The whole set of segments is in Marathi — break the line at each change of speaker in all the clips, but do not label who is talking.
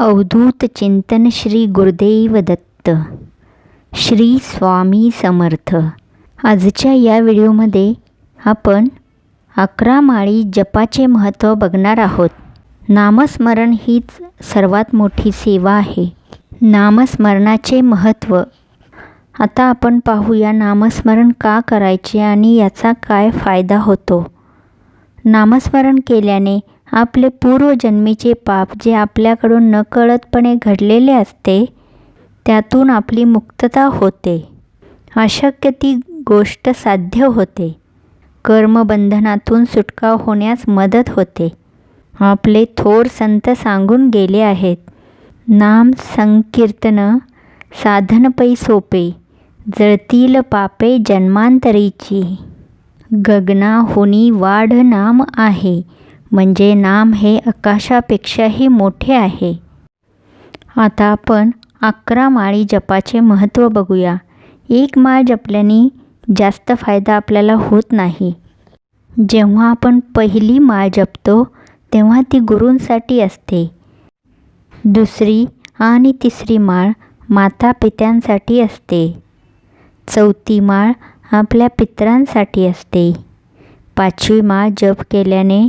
अवधूत चिंतन श्री गुरुदेव दत्त श्री स्वामी समर्थ. आजच्या या व्हिडिओमध्ये आपण अकरा माळी जपाचे महत्त्व बघणार आहोत. नामस्मरण हीच सर्वात मोठी सेवा आहे. नामस्मरणाचे महत्त्व. आता आपण पाहूया नामस्मरण का करायचे आणि याचा काय फायदा होतो. नामस्मरण केल्याने आपले पूर्वजन्मीचे पाप जे आपल्याकडून नकळतपणे घडलेले असते त्यातून आपली मुक्तता होते. अशक्य ती गोष्ट साध्य होते. कर्मबंधनातून सुटका होण्यास मदत होते. आपले थोर संत सांगून गेले आहेत नाम संकीर्तन साधनपै सोपे जळतील पापे जन्मांतरीची. गगनाहुनी वाढ नाम आहे म्हणजे नाम हे आकाशापेक्षाही मोठे आहे. आता आपण अकरा माळी जपाचे महत्त्व बघूया. एक माळ जपल्याने जास्त फायदा आपल्याला होत नाही. जेव्हा आपण पहिली माळ जपतो तेव्हा ती गुरूंसाठी असते. दुसरी आणि तिसरी माळ माता पित्यांसाठी असते. चौथी माळ आपल्या पितरांसाठी असते. पाचवी माळ जप केल्याने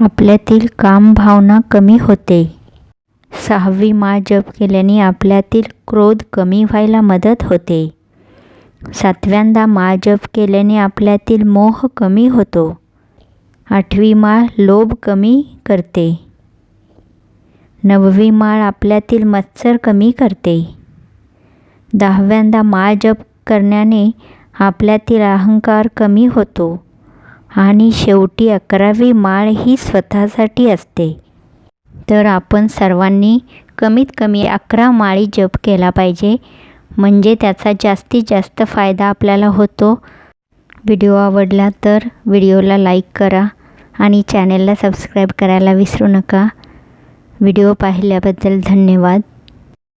आपल्यातील कामभावना कमी होते. सहावी माळ जप केल्याने आपल्यातील क्रोध कमी व्हायला मदत होते. सातव्यांदा माळ जप केल्याने आपल्यातील मोह कमी होतो. आठवी माळ लोभ कमी करते. नववी माळ आपल्यातील मत्सर कमी करते. दहाव्यांदा माळ जप करण्याने आपल्यातील अहंकार कमी होतो. आणि शेवटी अकरावी माळ ही स्वतःसाठी असते. तर आपण सर्वांनी कमीत कमी अकरा माळी जप केला पाहिजे. म्हणजे त्याचा जास्तीत जास्त फायदा आपल्याला होतो. व्हिडिओ आवडला तर व्हिडिओला लाईक करा आणि चॅनलला सबस्क्राईब करायला विसरू नका. व्हिडिओ पाहिल्याबद्दल धन्यवाद.